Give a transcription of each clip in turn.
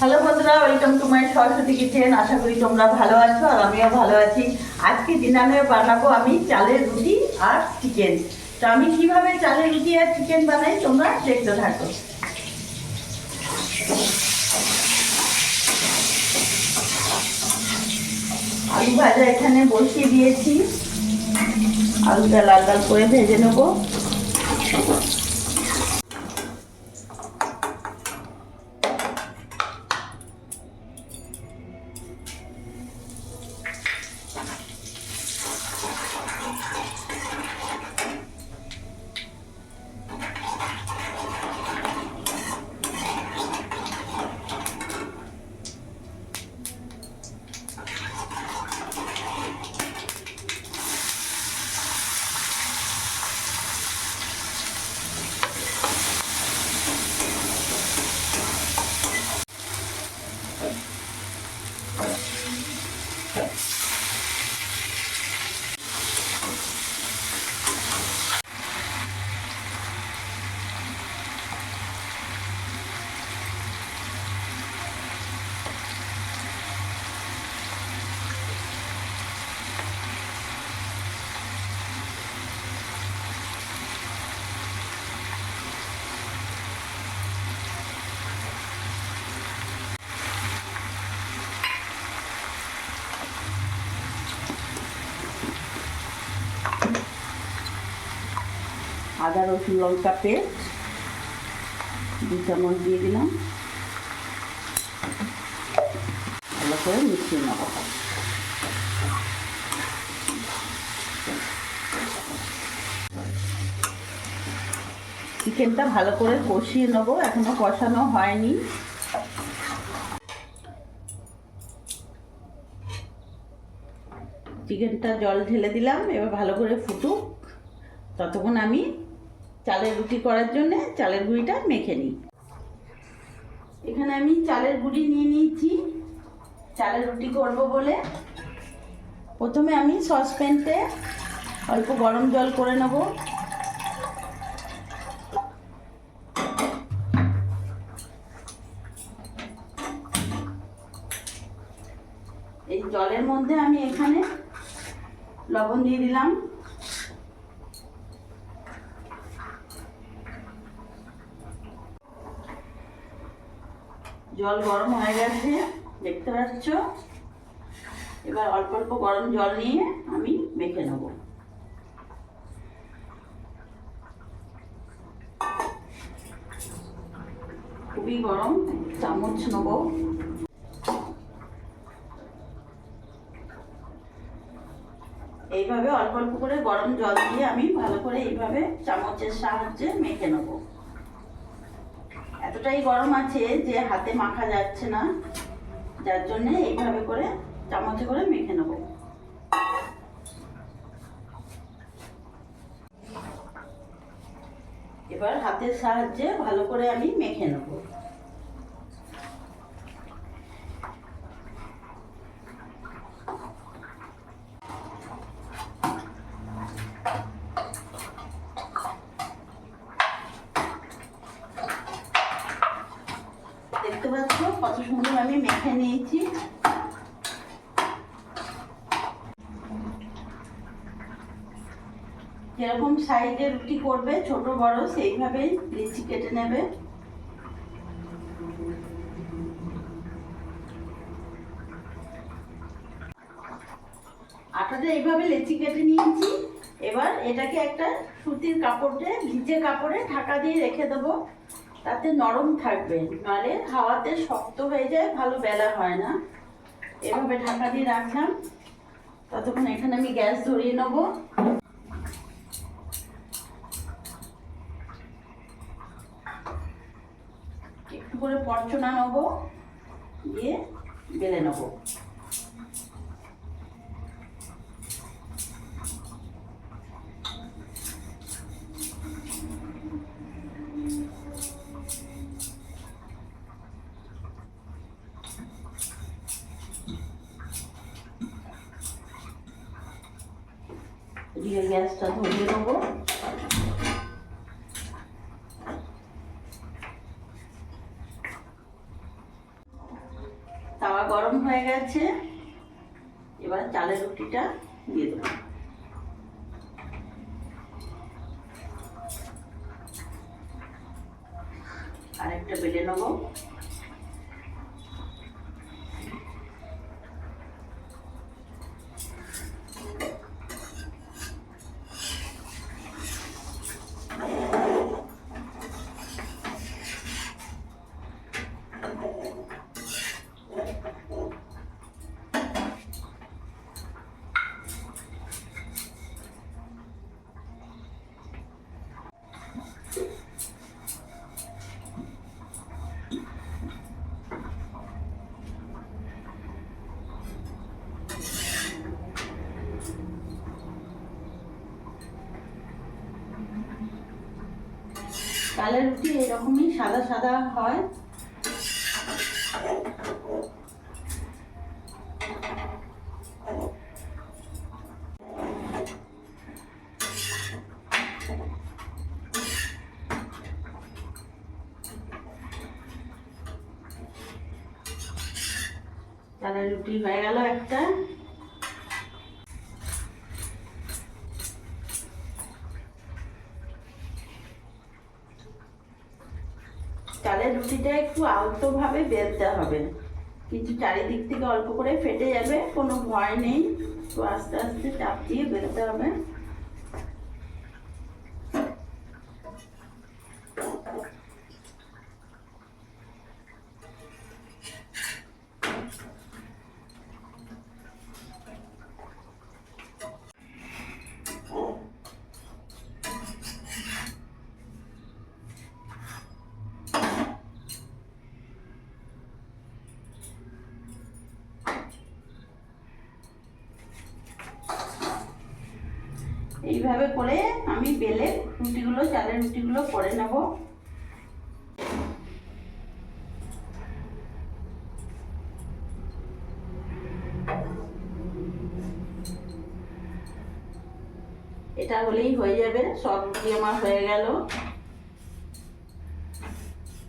Hello বন্ধুরা, welcome to my Saraswati kitchen. আশা করি তোমরা ভালো আছো আর আমিও ভালো আছি। আজকে ডিনারে বানাবো আমি চালের রুটি আর চিকেন তো আমি কীভাবে চালের রুটি আর চিকেন বানাই তোমরা দেখতে থাকো। আলু ভাজা এখানে বসিয়ে দিয়েছি। আলুটা লাল লাল করে ভেজে নেব। আদা, রসুন, লঙ্কা, পেস্ট। দু চামচ দিয়ে দিলাম। ভালো করে মিশিয়ে নেব। চিকেনটা ভালো করে কষিয়ে নেব। এখনও কষানো হয়নি। চিকেনটা জল ঢেলে দিলাম। এবার ভালো করে ফুটুক। ততক্ষণ আমি চালের রুটি করার জন্য চালের গুঁড়িটা মেখে নিই। এখানে আমি চালের গুঁড়ি নিয়ে নিয়েছি। চালের রুটি করব বলে। প্রথমে আমি সসপ্যানতে অল্প গরম জল করে নেব। এই জলের মধ্যে আমি এখানে লবণ দিয়ে দিলাম। জল গরম হয়ে গেছে, দেখতে পাচ্ছ? এবার অল্প অল্প গরম জল নিয়ে আমি মেখে নেব। খুবই গরম, চামচ নেব। এইভাবে অল্প অল্প করে গরম জল দিয়ে আমি ভালো করে এইভাবে চামচের সাহায্যে মেখে নেব। এতটাই গরম আছে যে হাতে মাখা যাচ্ছে না। যার জন্য এইভাবে করে চামচে করে মেখে নেব। এবার হাতের সাহায্যে ভালো করে আমি মেখে নেব দেখতে পাচ্ছ কত আমি মেখে নিয়েছি। যেরকম সাইজে রুটি করবে, ছোট, বড় সেইভাবে লিচি কেটে নেবে। আটাটা এইভাবে লেচি কেটে নিয়েছি। এবার এটাকে একটা সুতির কাপড়ে, ভিজে কাপড়ে ঢাকা দিয়ে রেখে দেবো। তাতে নরম থাকবে নাহলে হাওয়াতে শক্ত হয়ে যায়, ভালো বেলা হয় না। এভাবে ঢাকা দিয়ে রাখলাম। ততক্ষণ এখানে আমি গ্যাস ধরিয়ে নেব। একটু করে পরচনা নেব, দিয়ে বেলে নেব। এদিকে গ্যাসটা ধরিয়ে দেবো তাওয়া গরম হয়ে গেছে এবার চালের রুটিটা দিয়ে দেবো আরেকটা বেলে নেব চালের রুটি এরকমই সাদা সাদা হয়। চালের রুটি হয়ে গেল একটা। রুটিটা একটু আলতোভাবে বেলতে হবে। কিন্তু চারিদিক থেকে অল্প করে ফেটে যাবে, কোনো ভয় নেই। তো আস্তে আস্তে চাপ দিয়ে বেলতে হবে। এইভাবে করে আমি বেলে রুটিগুলো, চালের রুটিগুলো করে নেব। এটা হলেই হয়ে যাবে, সব রুটি আমার হয়ে গেল।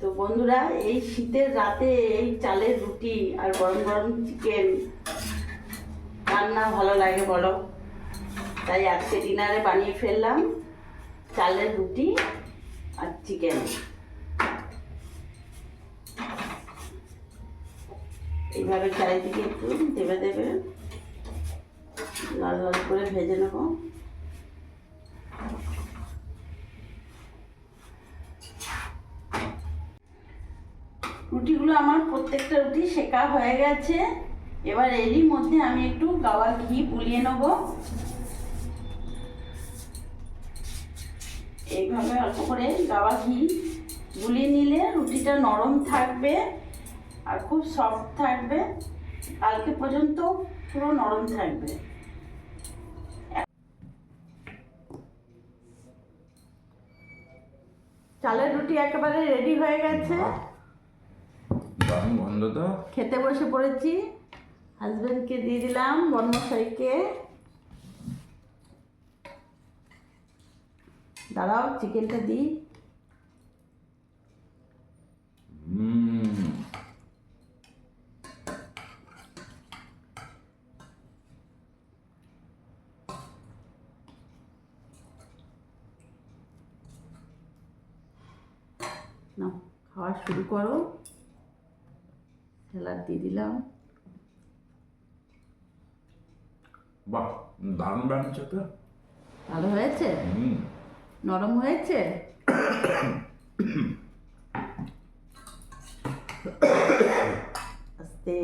তো বন্ধুরা, এই শীতের রাতে এই চালের রুটি আর গরম গরম চিকেন রান্না ভালো লাগে বলো? তাই আজকে ডিনারে বানিয়ে ফেললাম চালের রুটি আর চিকেন। এইভাবে চারিদিকে একটু দেবে দেবে লাল লাল করে ভেজে নেব। রুটিগুলো আমার প্রত্যেকটা রুটি শেখা হয়ে গেছে। এবার এরই মধ্যে আমি একটু গাওয়া ঘি পুলিয়ে নেব। এইভাবে অল্প করে গাওয়া ঘি। গুলিয়ে নিলে রুটিটা নরম থাকবে আর খুব সফট থাকবে। কালকে পর্যন্ত পুরো নরম থাকবে। চালের রুটি একেবারে রেডি হয়ে গেছে। খেতে বসে পড়েছি। হাজবেন্ডকে দিয়ে দিলাম বর্মশাইকে। দাঁড়াও চিকেনটা দিই। নাও খাওয়া শুরু করো। স্যালাড দিয়ে দিলাম। বাহ দারুণ বানিয়েছো তো। ভালো হয়েছে? হুম। নরম হয়েছে? আস্তে।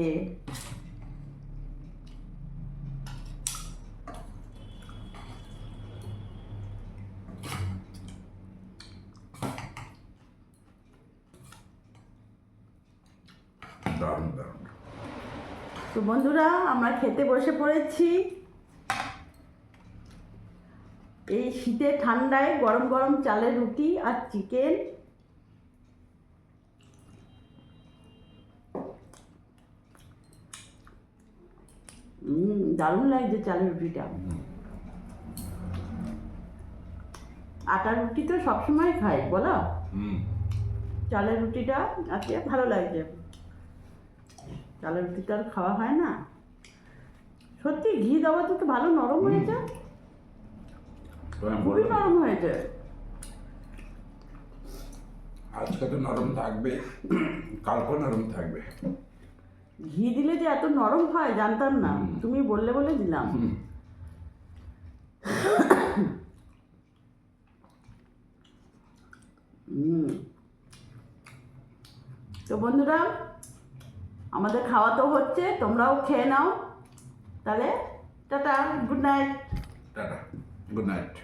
তো বন্ধুরা আমরা খেতে বসে পড়েছি। এই শীতে ঠান্ডায় গরম গরম চালের রুটি আর চিকেন। দারুণ লাগছে চালের রুটিটা। আটার রুটি তো সবসময় খাই বলো? চালের রুটিটা আজকে ভালো লাগছে। চালের রুটিটা আর খাওয়া হয় না। সত্যি ঘি দেওয়া তো ভালো নরম হয়েছে। খুবই নরম হয়েছে আজকে তো নরম থাকবে কালকেও নরম থাকবে। ঘি দিলে যে এত নরম হয় জানতাম না। তুমি বললে বলে দিলাম। তো বন্ধুরা আমাদের খাওয়া তো হচ্ছে তোমরাও খেয়ে নাও। তাহলে tata good night. Tata good night.